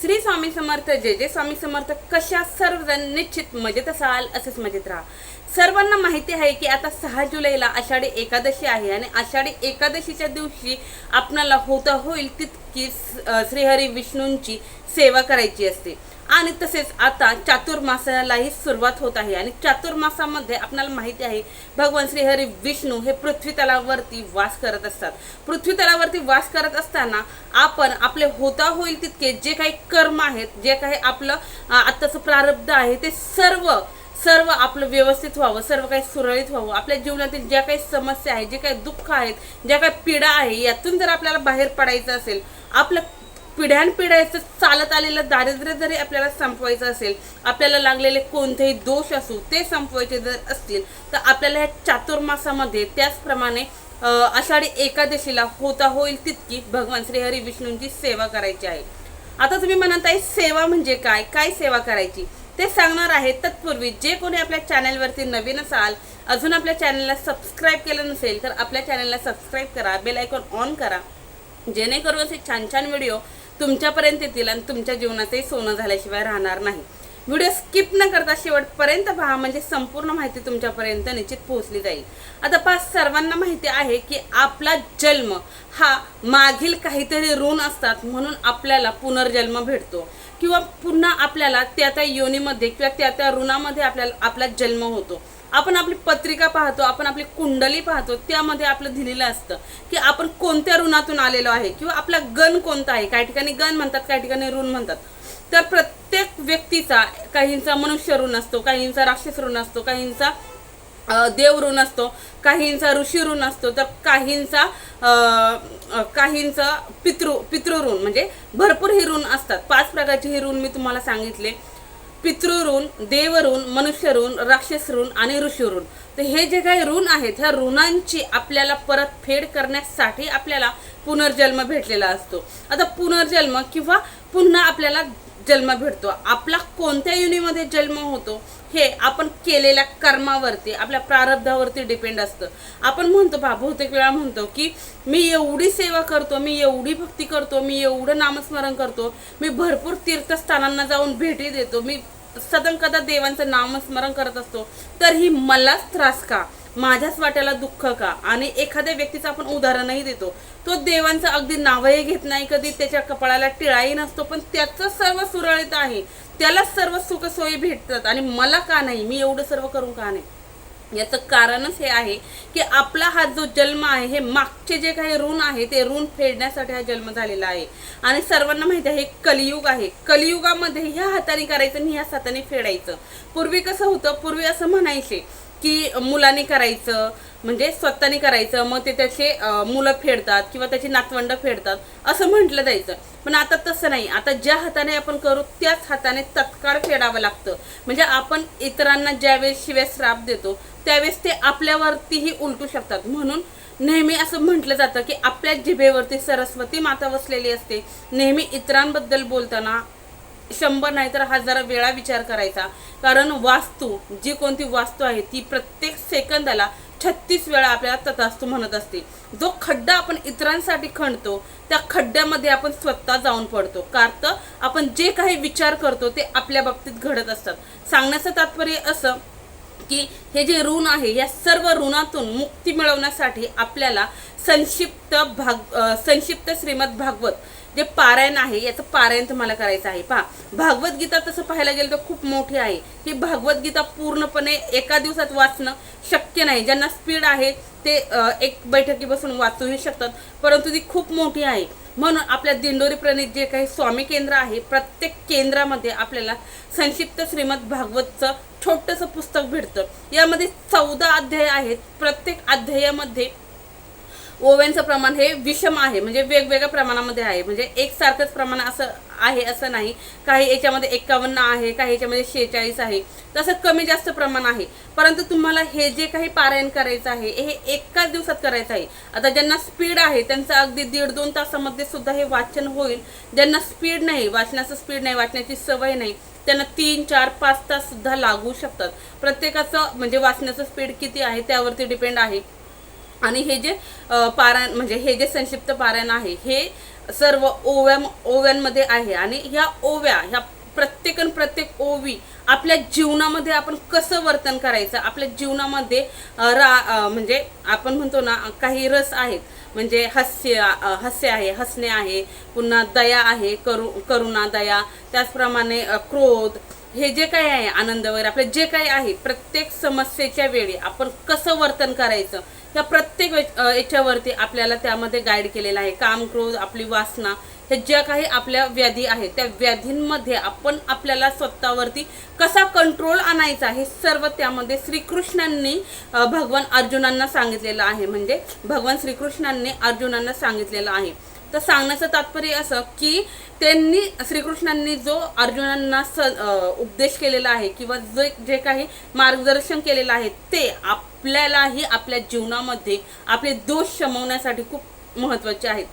श्री स्वामी समर्थ जय जय स्वामी समर्थ. कशा सर्वजण निश्चित मजेत असाल असेच मजेत राहा. सर्वांना माहिती आहे की आता सहा जुलैला आषाढी एकादशी आहे आणि आषाढी एकादशीच्या दिवशी आपणाला होता होईल तितकी श्रीहरी विष्णूंची सेवा करायची असते. आणि तसेच आता चातुर्मासालाही सुरुवात होत आहे. आणि चातुर्मासामध्ये आपल्याला माहिती आहे भगवान श्रीहरी विष्णू हे पृथ्वी तलावरती वास करत असतात. पृथ्वी तलावरती वास करत असताना आपण आपले होता होईल तितके जे काही कर्म आहेत जे काही आपलं आत्ताचं प्रारब्ध आहे ते सर्व सर्व आपलं व्यवस्थित व्हावं सर्व काही सुरळीत व्हावं. आपल्या जीवनातील ज्या काही समस्या आहेत जे काही दुःख आहेत ज्या काही पीडा आहे यातून जर आपल्याला बाहेर पडायचं असेल आपलं पिढ्यानपिढ्याचं चालत आलेलं दारिद्र्य जरी आपल्याला संपवायचं असेल आपल्याला लागलेले कोणतेही दोष असू ते संपवायचे जर असतील तर आपल्याला ह्या चातुर्मासामध्ये त्याचप्रमाणे आषाढी एकादशीला होता होईल तितकी भगवान श्रीहरी विष्णूंची सेवा करायची आहे. आता तुम्ही म्हणत आहे सेवा म्हणजे काय? काय सेवा करायची? ते सांगणार आहे तत्पूर्वी जे कोणी आपल्या चॅनलवरती नवीन असाल अजून आपल्या चॅनलला सबस्क्राईब केलं नसेल तर आपल्या चॅनलला सबस्क्राईब करा बेल आयकॉन ऑन करा. जेणेकरून असे छान छान व्हिडिओ तुमच्यापर्यंत येतील आणि तुमच्या जीवनातही सोनं झाल्याशिवाय राहणार नाही. व्हिडिओ स्किप न करता शेवटपर्यंत पहा म्हणजे संपूर्ण माहिती तुमच्यापर्यंत निश्चित पोहोचली जाईल. आता पहा सर्वांना माहिती आहे की आपला जन्म हा मागील काहीतरी ऋण असतात म्हणून आपल्याला पुनर्जन्म भेटतो. किंवा पुन्हा आपल्याला त्या त्या योनीमध्ये किंवा त्या त्या ऋणामध्ये आपल्याला आपला जन्म होतो. आपण आपली पत्रिका पाहतो आपण आपली कुंडली पाहतो त्यामध्ये आपलं दिलेलं असतं की आपण कोणत्या ऋणातून आलेलो आहे किंवा आपला गण कोणता आहे? काही ठिकाणी गण म्हणतात काही ठिकाणी ऋण म्हणतात. तर प्रत्येक व्यक्तीचा काहींचा मनुष्य ऋण असतो काहींचा राक्षस ऋण असतो काहींचा देव ऋण असतो काहींचा ऋषी ऋण असतो तर काहींचा काहींचा पितृ पितृऋण म्हणजे भरपूर ही ऋण असतात. पाच प्रकारचे हे ऋण मी तुम्हाला सांगितले. पितृऋण देवऋण मनुष्य ऋण राक्षस ऋण आणि ऋषीऋण. तर हे जे काही ऋण आहेत ह्या ऋणांची आपल्याला परतफेड करण्यासाठी आपल्याला पुनर्जन्म भेटलेला असतो. आता पुनर्जन्म किंवा पुन्हा आपल्याला जन्म भेटतो. आपला कोणत्या युनिमध्ये जन्म होतो? हे आपण केलेल्या कर्मावरती आपल्या प्रारब्धावरती डिपेंड असतं. आपण म्हणतो पहा बहुतेक वेळा म्हणतो की मी एवढी सेवा करतो मी एवढी भक्ती करतो मी एवढं नामस्मरण करतो मी भरपूर तीर्थस्थानांना जाऊन भेटी देतो मी सदनकदा देवांचं नामस्मरण करत असतो तर ही मलाच त्रास का? माझ्याच वाट्याला दुःख का? आणि एखाद्या व्यक्तीचं आपण उदाहरणही देतो. तो देवांचं अगदी नावही घेत नाही कधी त्याच्या कपाळाला टिळाही नसतो पण त्याचं सर्व सुरळीत आहे. त्याला सर्व सुखसोयी भेटतात. आणि मला का नाही? मी एवढं सर्व करून का नाही? याचं कारणच हे आहे की आपला हा जो जन्म आहे हे मागचे जे काही ऋण आहे ते ऋण फेडण्यासाठी हा जन्म झालेला आहे. आणि सर्वांना माहिती आहे हे कलियुग आहे. कलियुगामध्ये ह्या हाताने करायचं आणि ह्या हाताने फेडायचं. पूर्वी कसं होतं? पूर्वी असं म्हणायचे की मुलाने करायचं म्हणजे स्वतःने करायचं मग ते त्याचे मुलं फेडतात किंवा त्याची नातवंड फेडतात असं म्हटलं जायचं. पण आता तसं नाही. आता ज्या हाताने आपण करू त्याच हाताने तत्काळ फेडावं लागतं. म्हणजे आपण इतरांना ज्यावेळेस शिवाय श्राप देतो त्यावेळेस ते आपल्यावरतीही उलटू शकतात. म्हणून नेहमी असं म्हटलं जातं की आपल्या जिभेवरती सरस्वती माता बसलेली असते. नेहमी इतरांबद्दल बोलताना शंभर नाही तर हजार वेळा विचार करायचा. कारण वास्तू जी कोणती वास्तू आहे ती प्रत्येक सेकंदाला छत्तीस वेळा आपल्याला तथास्तू म्हणत असते. जो खड्डा आपण इतरांसाठी खणतो त्या खड्ड्यामध्ये आपण स्वतः जाऊन पडतो. कारण आपण जे काही विचार करतो ते आपल्या बाबतीत घडत असतात. सांगण्याचं तात्पर्य असं की हे जे ऋण आहे या सर्व ऋणातून मुक्ती मिळवण्यासाठी आपल्याला संक्षिप्त भाग संक्षिप्त श्रीमद भागवत जे पारायण आहे याचं पारायण तुम्हाला करायचं आहे. पहा भागवद्गीता तसं पाहायला गेलं तर खूप मोठी आहे. ही भागवद्गीता पूर्णपणे एका दिवसात वाचणं शक्य नाही. ज्यांना स्पीड आहे ते एक बैठकी बसून वाचूही शकतात परंतु ती खूप मोठी आहे. म्हणून आपल्या दिंडोरी प्रणित जे काही स्वामी केंद्र आहे प्रत्येक केंद्रामध्ये आपल्याला संक्षिप्त श्रीमद भागवतचं छोटंसं पुस्तक भेटतं. यामध्ये चौदा अध्याय आहेत. प्रत्येक अध्यायामध्ये ओव्यांचं प्रमाण हे विषम आहे म्हणजे वेगवेगळ्या प्रमाणामध्ये आहे. म्हणजे एकसारखंच प्रमाण असं आहे असं नाही. काही याच्यामध्ये एक्कावन्न आहे काही याच्यामध्ये शेहेचाळीस आहे. तसं कमी जास्त प्रमाण आहे. परंतु तुम्हाला हे जे काही पारायण करायचं आहे हे एकाच दिवसात करायचं आहे. आता ज्यांना स्पीड आहे त्यांचं अगदी दीड दोन तासामध्ये सुद्धा हे वाचन होईल. ज्यांना स्पीड नाही वाचण्याचं स्पीड नाही वाचण्याची सवय नाही त्यांना तीन चार पाच तास सुद्धा लागू शकतात. प्रत्येकाचं म्हणजे वाचण्याचं स्पीड किती आहे त्यावरती डिपेंड आहे. आणि हे जे पारायण म्हणजे हे जे संक्षिप्त पारायण आहे हे सर्व ओव्या ओव्यांमध्ये आहे. आणि ह्या ओव्या ह्या प्रत्येक प्रत्येक ओवी आपल्या जीवनामध्ये आपण कसं वर्तन करायचं? आपल्या जीवनामध्ये रा म्हणजे आपण म्हणतो ना काही रस आहेत. म्हणजे हास्य हस्य हास्य आहे हसणे आहे पुन्हा दया आहे करू करुणा दया. त्याचप्रमाणे क्रोध हे जे काही आहे आनंद वगैरे आपलं जे काही आहे प्रत्येक समस्येच्या वेळी आपण कसं वर्तन करायचं या प्रत्येक याच्यावरती आपल्याला त्यामध्ये गाईड केलेलं आहे. काम क्रोध आपली वासना हे ज्या काही आपल्या व्याधी आहेत त्या व्याधींमध्ये आपण आपल्याला स्वतःवरती कसा कंट्रोल आणायचा हे सर्व त्यामध्ये श्रीकृष्णांनी भगवान अर्जुनांना सांगितलेलं आहे. म्हणजे भगवान श्रीकृष्णांनी अर्जुनांना सांगितलेलं आहे. तर सांगण्याचं तात्पर्य असं की त्यांनी श्रीकृष्णांनी जो अर्जुनांना स उपदेश केलेला आहे किंवा जे जे काही मार्गदर्शन केलेलं आहे ते आपल्यालाही आपल्या जीवनामध्ये आपले दोष शमवण्यासाठी खूप महत्त्वाचे आहेत.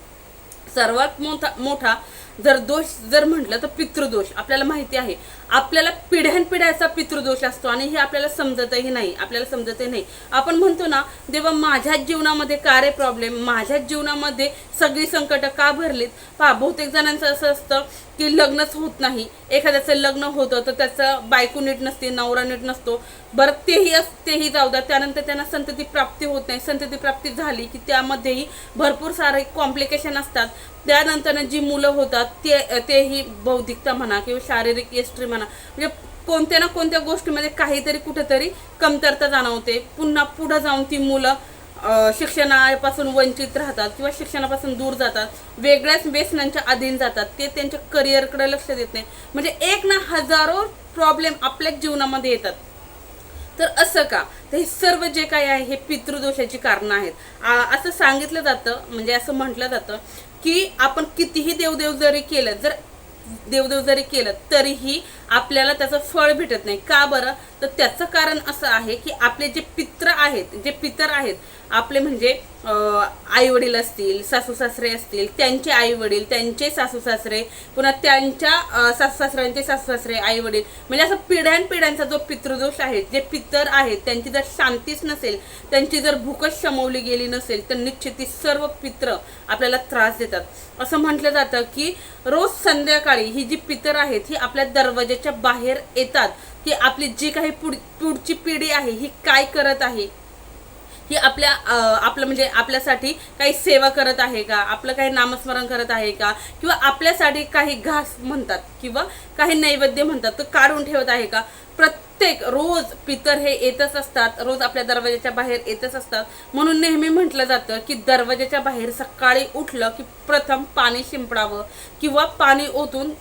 सर्वात मोठा मोठा जर दोष जर म्हटलं तर पितृदोष. आपल्याला माहिती आहे. आपल्याला पिढ्यानपिढ्याचा पितृदोष असतो आणि हे आपल्याला समजतही नाही. आपल्याला समजतही नाही. आपण म्हणतो ना देवा माझ्याच जीवनामध्ये का रे प्रॉब्लेम माझ्याच जीवनामध्ये सगळी संकटं का भरलीत? पहा बहुतेक जणांचं असं असतं की लग्नच होत नाही. एखाद्याचं लग्न होतं तर त्याचं बायको नीट नसते नवरा नीट नसतो. बरं तेही अस तेही जाऊ द्या. त्यानंतर त्यांना संतती प्राप्ती होत नाही. संतती प्राप्ती झाली की त्यामध्येही भरपूर सारे कॉम्प्लिकेशन असतात. त्यानंतर जी मुलं होतात ते तेही बौद्धिकता म्हणा किंवा शारीरिक एस्ट्री म्हणा म्हणजे कोणत्या ना कोणत्या गोष्टीमध्ये काहीतरी कुठेतरी कमतरता जाणवते. पुन्हा पुढं जाऊन ती मुलं शिक्षणापासून वंचित राहतात किंवा शिक्षणापासून दूर जातात. वेगळ्याच व्यसनांच्या अधीन जातात. ते त्यांच्या करिअरकडे लक्ष देत नाही म्हणजे एक ना हजारो प्रॉब्लेम आपल्याच जीवनामध्ये येतात. तर असं का? तर हे सर्व जे काही आहे हे पितृदोषाची कारणं आहेत. असं सांगितलं जातं म्हणजे असं म्हटलं जातं की आपण कितीही देवदेव जरी केलं जर देवदेव जरी केलं तरीही आपल्याला त्याचं फळ भेटत नाही. का बरं? तर त्याचं कारण असं आहे की आपले जे पित्र आहेत जे पितर आहेत आपले म्हणजे आईवडील असतील सासू सासरे असतील त्यांचे आईवडील त्यांचे सासू सासरे पुन्हा त्यांच्या सासू सासऱ्यांचे सासू सासरे आईवडील म्हणजे असं पिढ्यानपिढ्यांचा जो पितृदोष आहे जे पितर आहेत त्यांची जर शांतीच नसेल त्यांची जर भूकच शमवली गेली नसेल तर निश्चित ती सर्व पित्र आपल्याला त्रास देतात. असं म्हटलं जातं की रोज संध्याकाळी ही जी पितर आहेत ही आपल्या दरवाजाच्या बाहेर येतात की आपली जी काही पुढ पुढची पिढी आहे ही काय करत आहे? ही आपल्या आपलं म्हणजे आपल्यासाठी काही सेवा करत आहे का? आपलं काही नामस्मरण करत आहे का? किंवा आपल्यासाठी काही घास म्हणतात किंवा काही नैवेद्य म्हणतात तर काढून ठेवत आहे का? प्रत्येक रोज पितर हे येतच असतात रोज आपल्या दरवाजाच्या बाहेर येतच असतात. म्हणून नेहमी म्हटलं जातं की दरवाजाच्या बाहेर सकाळी उठलं की प्रथम पाणी शिंपडावं किंवा पाणी ओतून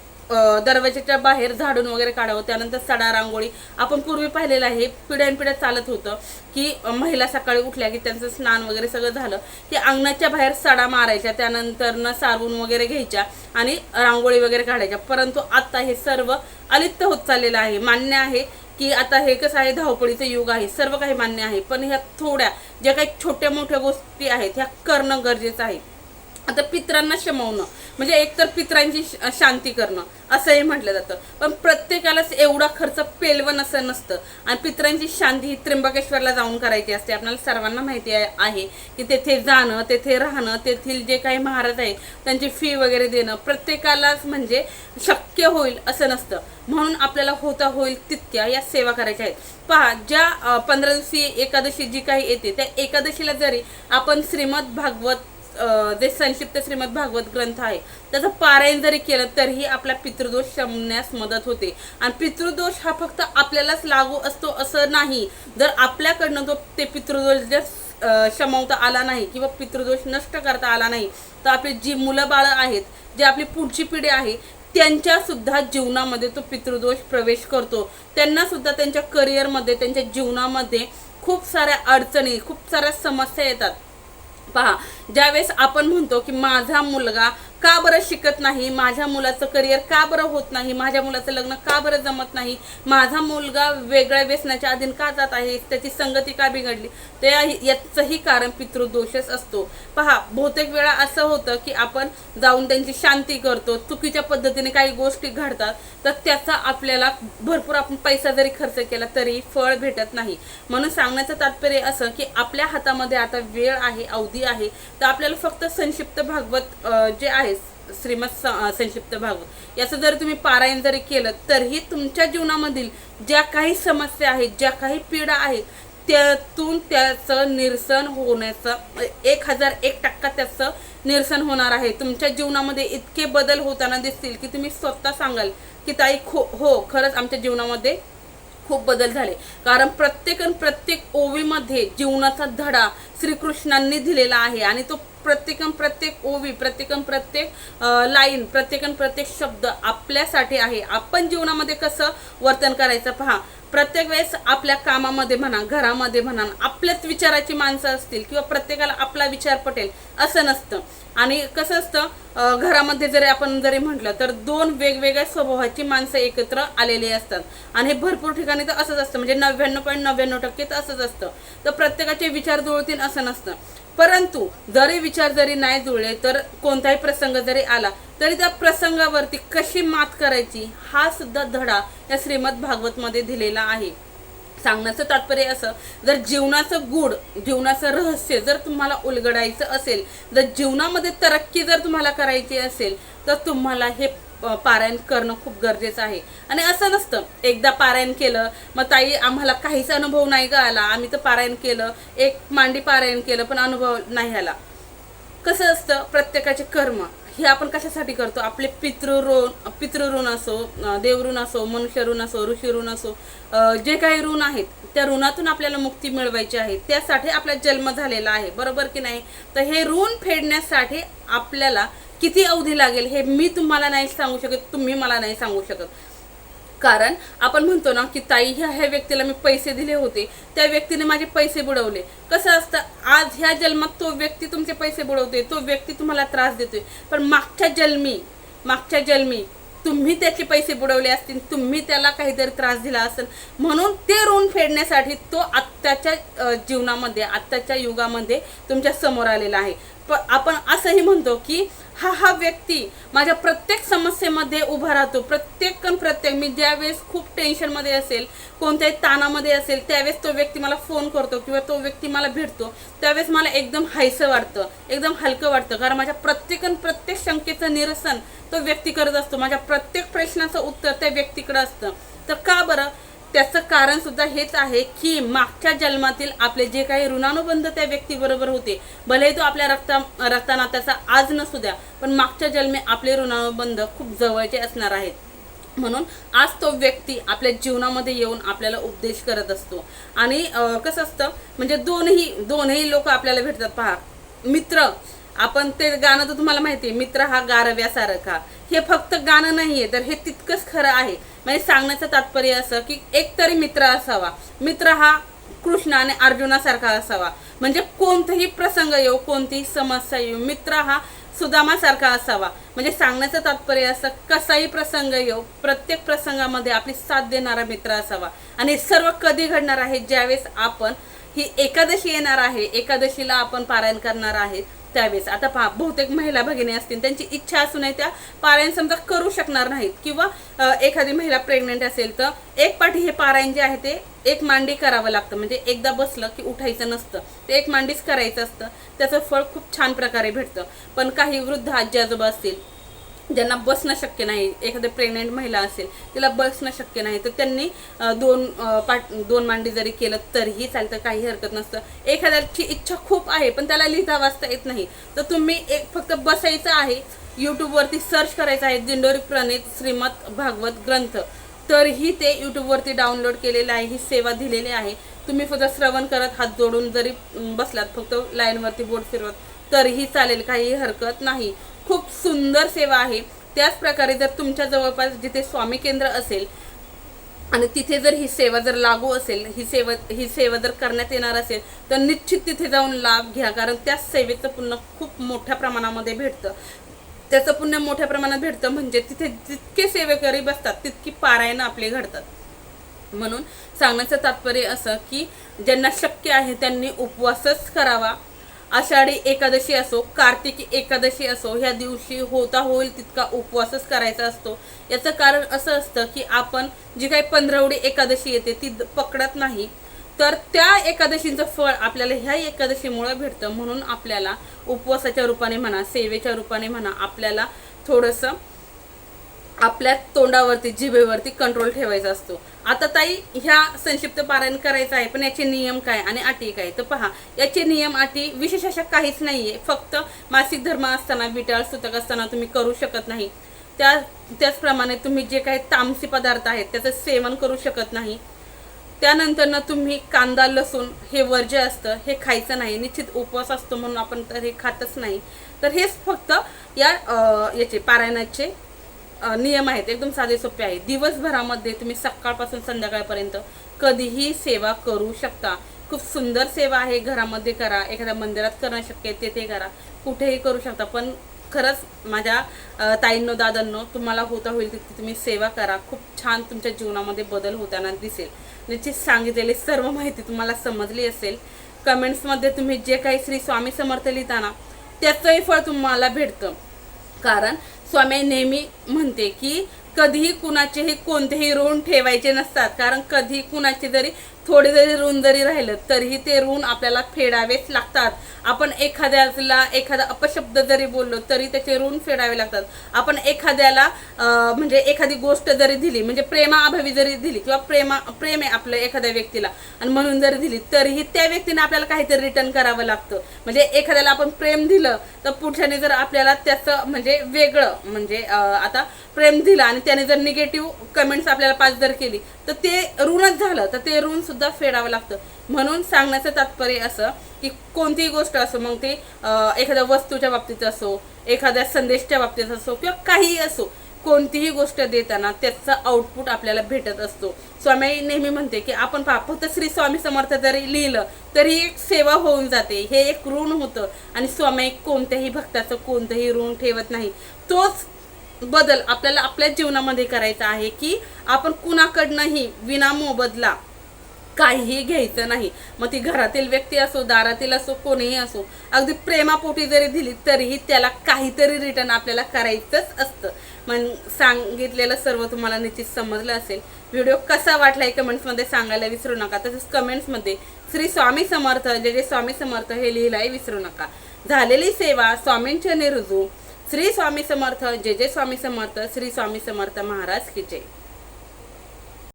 दरवाजाच्या बाहेर झाडून वगैरे काढावं त्यानंतर सडा रांगोळी. आपण पूर्वी पाहिलेलं आहे पिढ्यानपिढ्या चालत होतं की महिला सकाळी उठल्या की त्यांचं स्नान वगैरे सगळं झालं की अंगणाच्या बाहेर सडा मारायच्या त्यानंतर न सारवून वगैरे घ्यायच्या आणि रांगोळी वगैरे काढायच्या. परंतु आता हे सर्व अलिप्त होत चाललेलं आहे. मान्य आहे की आता हे कसं आहे धावपळीचं युग आहे. सर्व काही मान्य आहे. पण ह्या थोड्या ज्या काही छोट्या मोठ्या गोष्टी आहेत ह्या करणं गरजेचं आहे. आता पित्रांना शमवणं. म्हणजे एकतर पित्रांची शांती करणं. असंही म्हटलं जातं. पण प्रत्येकालाच एवढा खर्च पेलवण असं नसतं. आणि पित्रांची शांती ही त्र्यंबकेश्वरला जाऊन करायची असते. आपल्याला सर्वांना माहिती आहे की तेथे जाणं तेथे राहणं तेथील जे काही महाराज आहे त्यांची फी वगैरे देणं प्रत्येकालाच म्हणजे शक्य होईल असं नसतं. म्हणून आपल्याला होता होईल तितक्या या सेवा करायच्या आहेत. पहा ज्या पंधरा दिवशी एकादशी जी काही येते त्या एकादशीला जरी आपण श्रीमद भागवत जे संक्षिप्त श्रीमद भागवत ग्रंथ आहे त्याचं पारायण जरी केलं तरीही आपला पितृदोष शमण्यास मदत होते. आणि पितृदोष हा फक्त आपल्यालाच लागू असतो असं नाही. जर आपल्याकडनं तो ते पितृदोष जर शमवता आला नाही किंवा पितृदोष नष्ट करता आला नाही तर आपली जी मुलं बाळं आहेत जे आपली पुढची पिढी आहे त्यांच्या सुद्धा जीवनामध्ये तो पितृदोष प्रवेश करतो. त्यांना सुद्धा त्यांच्या करिअरमध्ये त्यांच्या जीवनामध्ये खूप साऱ्या अडचणी खूप साऱ्या समस्या येतात. पहा ज्यावेळेस आपण म्हणतो की माझा मुलगा का बरं शिकत नाही? माझ्या मुलाचं करिअर का बरं होत नाही? माझ्या मुलाचं लग्न का बरं जमत नाही? माझा मुलगा वेगळ्या व्यसनाच्या अधीन का जात आहे? त्याची संगती का बिघडली? त्या याचंही कारण पितृदोषच असतो. पहा बहुतेक वेळा असं होतं की आपण जाऊन त्यांची शांती करतो चुकीच्या पद्धतीने काही गोष्टी घडतात तर त्याचा आपल्याला भरपूर आपण पैसा जरी खर्च केला तरी फळ भेटत नाही. म्हणून सांगण्याचं तात्पर्य असं की आपल्या हातामध्ये आता वेळ आहे अवधी आहे तर आपल्याला फक्त संक्षिप्त भागवत जे आहे श्रीमद स- संक्षिप्त भागवत. याचं जर तुम्ही पारायण जरी केलं तरीही तुमच्या जीवनामधील ज्या काही समस्या आहेत ज्या काही पीडा आहेत त्यातून त्याचं निरसन होण्याचं एक हजार एक टक्का त्याचं निरसन होणार आहे. तुमच्या जीवनामध्ये इतके बदल होताना दिसतील की तुम्ही स्वतः सांगाल की ताई खो हो खरंच आमच्या जीवनामध्ये खूप बदल झाले. कारण प्रत्येक प्रत्येक ओवीमध्ये जीवनाचा धडा श्रीकृष्णांनी दिलेला आहे आणि तो प्रत्येकम प्रत्येक ओवी प्रत्येकम प्रत्येक लाईन प्रत्येकम प्रत्येक शब्द आपल्यासाठी आहे. आपण जीवनामध्ये कसं वर्तन करायचं पहा. प्रत्येक वेळेस आपल्या कामामध्ये म्हणा घरामध्ये म्हणा आपल्याच विचाराची माणसं असतील किंवा प्रत्येकाला आपला विचार पटेल असं नसतं. आणि कसं असतं घरामध्ये जरी आपण जरी म्हटलं तर दोन वेगवेगळ्या स्वभावाची माणसं एकत्र आलेली असतात. आणि हे भरपूर ठिकाणी तर असंच असतं. म्हणजे नव्याण्णव पॉईंट नव्याण्णव टक्के तर असंच असतं. तर प्रत्येकाचे विचार जुळतील असं नसतं. परंतु जरी विचार जरी नाही जुळले तर कोणताही प्रसंग जरी आला तरी त्या प्रसंगावरती कशी मात करायची हा सुद्धा धडा या श्रीमद भागवतमध्ये दिलेला आहे. सांगण्याचं तात्पर्य असं जर जीवनाचं गुढ जीवनाचं रहस्य जर तुम्हाला उलगडायचं असेल जर जीवनामध्ये तरक्की जर तुम्हाला करायची असेल तर तुम्हाला हे पारायण करणं खूप गरजेचं आहे. आणि असं नसतं एकदा पारायण केलं मग ताई आम्हाला काहीच अनुभव नाही ग आला. आम्ही तर पारायण केलं एक मांडी पारायण केलं पण अनुभव नाही आला. कसं असतं प्रत्येकाचे कर्म हे आपण कशासाठी करतो? आपले पितृऋण पितृऋण असो देवऋण असो मनुष्य ऋण असो ऋषी ऋण असो जे काही ऋण आहेत त्या ऋणातून आपल्याला मुक्ती मिळवायची आहे. त्यासाठी आपला जन्म झालेला आहे बरोबर की नाही? तर हे ऋण फेडण्यासाठी आपल्याला किती अवधी लागेल हे मी तुम्हाला नाही सांगू शकत तुम्ही मला नाही सांगू शकत. कारण आपण म्हणतो ना की ताई ह्या ह्या व्यक्तीला मी पैसे दिले होते त्या व्यक्तीने माझे पैसे बुडवले. कसं असतं आज ह्या जन्मात तो व्यक्ती तुमचे पैसे बुडवतोय तो व्यक्ती तुम्हाला त्रास देतोय. पण मागच्या जन्मी मागच्या जन्मी तुम्ही त्याचे पैसे बुडवले असतील तुम्ही त्याला काहीतरी त्रास दिला असेल. म्हणून ते ऋण फेडण्यासाठी तो आत्ताच्या जीवनामध्ये आत्ताच्या युगामध्ये तुमच्यासमोर आलेला आहे. आपण असंही म्हणतो की हा हा व्यक्ती माझ्या प्रत्येक समस्येमध्ये उभा राहतो. प्रत्येक प्रत्येक. मी ज्यावेळेस खूप टेन्शनमध्ये असेल कोणत्याही ताणामध्ये असेल त्यावेळेस तो व्यक्ती मला फोन करतो किंवा तो व्यक्ती मला भेटतो. त्यावेळेस मला एकदम हायसं वाटतं एकदम हलकं वाटतं. कारण माझ्या प्रत्येक प्रत्येक शंकेचं निरसन तो व्यक्ती करत असतो. माझ्या प्रत्येक प्रश्नाचं उत्तर त्या व्यक्तीकडं असतं. तर का बरं? त्याचं कारण सुद्धा हेच आहे की मागच्या जन्मातील आपले जे काही ऋणानुबंध त्या व्यक्तीबरोबर होते भलेही तो आपल्या रक्ता रक्तानात्याचा आज नसू द्या पण मागच्या जन्मे आपले ऋणानुबंध खूप जवळचे असणार आहेत. म्हणून आज तो व्यक्ती आपल्या जीवनामध्ये येऊन आपल्याला उपदेश करत असतो. आणि कसं असतं म्हणजे दोनही दोनही लोक आपल्याला भेटतात. पहा मित्र आपण ते गाणं तर तुम्हाला माहिती आहे मित्र हा गारव्यासारखा. हे फक्त गाणं नाही आहे तर हे तितकंच खरं आहे. म्हणजे सांगण्याचं तात्पर्य असं की एक तरी मित्र असावा. मित्र हा कृष्ण आणि अर्जुनासारखा असावा. म्हणजे कोणताही प्रसंग येऊ कोणतीही समस्या येऊ मित्र हा सुदामासारखा असावा. म्हणजे सांगण्याचं तात्पर्य असं कसाही प्रसंग येऊ प्रत्येक प्रसंगामध्ये आपली साथ देणारा मित्र असावा. आणि सर्व कधी घडणार आहे ज्यावेळेस आपण ही एकादशी येणार आहे एकादशीला आपण पारायण करणार आहे त्यावेळेस. आता पहा बहुतेक महिला भगिनी असतील त्यांची इच्छा असूनही त्या पारायण समजा करू शकणार नाहीत. किंवा एखादी महिला प्रेग्नंट असेल तर एक पाठी हे पारायण जे आहे ते एक मांडी करावं लागतं. म्हणजे एकदा बसलं की उठायचं नसतं. ते एक मांडीच करायचं असतं. त्याचं फळ खूप छान प्रकारे भेटतं. पण काही वृद्ध आजी आजोबा असतील ज्यांना बसणं शक्य नाही एखाद्या प्रेग्नेंट महिला असेल तिला बसणं शक्य नाही तर त्यांनी दोन पाट दोन मांडी जरी केलं तरीही चालतं काही हरकत नसतं. एखाद्याची इच्छा खूप आहे पण त्याला लिहिता वाचता येत नाही. तर तुम्ही एक फक्त बसायचं आहे यूट्यूबवरती सर्च करायचं आहे दिंडोरी प्रणित श्रीमद भागवत ग्रंथ. तरीही ते यूट्यूबवरती डाउनलोड केलेलं आहे ही सेवा दिलेली आहे. तुम्ही फक्त श्रवण करत हात जोडून जरी बसलात फक्त लाईनवरती बोट फिरवत तरीही चालेल काही हरकत नाही. खूप सुंदर सेवा आहे. त्याच प्रकारे जर तुमच्या जवळपास जिथे स्वामी केंद्र असेल आणि तिथे जर ही सेवा जर लागू असेल ही सेवा ही सेवा जर करण्यात येणार असेल तर निश्चित तिथे जाऊन लाभ घ्या. कारण त्या सेवेचं पुण्य खूप मोठ्या प्रमाणामध्ये भेटतं. त्याचं पुण्य मोठ्या प्रमाणात भेटतं म्हणजे तिथे जितके सेवेकरी बसतात तितकी पारायणं आपले घडतात. म्हणून सांगण्याचं तात्पर्य असं की ज्यांना शक्य आहे त्यांनी उपवासच करावा. आषाढी एकादशी असो कार्तिकी एकादशी असो ह्या दिवशी होता होईल तितका उपवासच करायचा असतो. याचं कारण असं असतं की आपण जी काही पंधरवडी एकादशी येते ती द- पकडत नाही. तर त्या एकादशींचं फळ आपल्याला ह्या एकादशीमुळे भेटतं. म्हणून आपल्याला उपवासाच्या रूपाने म्हणा सेवेच्या रूपाने म्हणा आपल्याला थोडंसं आपल्या तोंडावरती जिभेवरती कंट्रोल ठेवायचा असतो. आता ताई ह्या संक्षिप्त पारायण करायचं आहे पण याचे नियम काय आणि अटी काय? तर पहा याचे नियम अटी विशेष अशा काहीच नाही आहे फक्त मासिक धर्म असताना विटाळ सुतक असताना तुम्ही करू शकत नाही. त्या त्याचप्रमाणे तुम्ही जे काही तामसी पदार्थ आहेत त्याचं सेवन करू शकत नाही. त्यानंतरनं तुम्ही कांदा लसूण हे वर्ज्य असतं हे खायचं नाही. निश्चित उपवास असतो म्हणून आपण तर हे खातच नाही. तर हेच फक्त या याचे पारायणाचे नियम आहेत एकदम साधे सोपे आहेत. दिवसभरामध्ये तुम्ही सकाळपासून संध्याकाळपर्यंत कधीही सेवा करू शकता. खूप सुंदर सेवा आहे घरामध्ये करा एखाद्या मंदिरात करणं शक्य आहे तेथे करा. कुठेही करू शकता पण खरंच माझ्या ताईंनो दादांनो तुम्हाला होता होईल तितकी तुम्ही सेवा करा. खूप छान तुमच्या जीवनामध्ये बदल होताना दिसेल. निश्चित सांगितलेली सर्व माहिती तुम्हाला समजली असेल. कमेंट्समध्ये तुम्ही जे काही श्री स्वामी समर्थ लिहिताना त्याचंही फळ तुम्हाला भेटतं. कारण स्वामी नेहमी म्हणते की कधीही कुणाचेही कोणतेही ऋण ठेवायचे नसतात. कारण कधी कुणाचे जरी थोडे जरी ऋण जरी राहिलं तरीही ते ऋण आपल्याला फेडावेच लागतात. आपण एखाद्याला एखादा अपशब्द जरी बोललो तरी त्याचे ऋण फेडावे लागतात. आपण एखाद्याला म्हणजे एखादी गोष्ट जरी दिली म्हणजे प्रेमाअभावी जरी दिली किंवा प्रेमा प्रेम आहे आपलं एखाद्या व्यक्तीला आणि म्हणून जरी दिली तरीही त्या व्यक्तीने आपल्याला काहीतरी रिटर्न करावं लागतं. म्हणजे एखाद्याला आपण प्रेम दिलं तर पुढच्याने जर आपल्याला त्याचं म्हणजे वेगळं म्हणजे आता प्रेम दिलं आणि त्याने जर निगेटिव्ह कमेंट्स आपल्याला पास जर केली तर ते ऋणच झालं. तर ते ऋण सुद्धा फेडावं लागतं. म्हणून सांगण्याचं तात्पर्य असं की कोणतीही गोष्ट असो मग ते एखाद्या वस्तूच्या बाबतीत असो एखाद्या संदेशच्या बाबतीत असो किंवा काहीही असो कोणतीही गोष्ट देताना त्याचा आउटपुट आपल्याला भेटत असतो. स्वामी नेहमी म्हणते की आपण पहा फक्त श्री स्वामी समर्थ जरी लिहिलं तरी एक सेवा होऊन जाते. हे एक ऋण होतं. आणि स्वामी कोणत्याही भक्ताचं कोणतंही ऋण ठेवत नाही. तोच बदल आपल्याला आपल्या जीवनामध्ये करायचा आहे की आपण कुणाकडनंही विना मोबदला काहीही घ्यायचं नाही. मग ती घरातील व्यक्ती असो दारातील असो कोणीही असो अगदी प्रेमापोटी जरी दिली तरीही त्याला काहीतरी रिटर्न आपल्याला करायचंच असतं. मग सांगितलेलं सर्व तुम्हाला निश्चित समजलं असेल. व्हिडिओ कसा वाटला हे कमेंट्समध्ये सांगायला विसरू नका. तसंच कमेंट्समध्ये श्री स्वामी समर्थ जे जे स्वामी समर्थ हे लिहिलंय विसरू नका. झालेली सेवा स्वामींच्या रुजू श्री स्वामी समर्थ जे जे स्वामी समर्थ श्री स्वामी समर्थ महाराज की जय.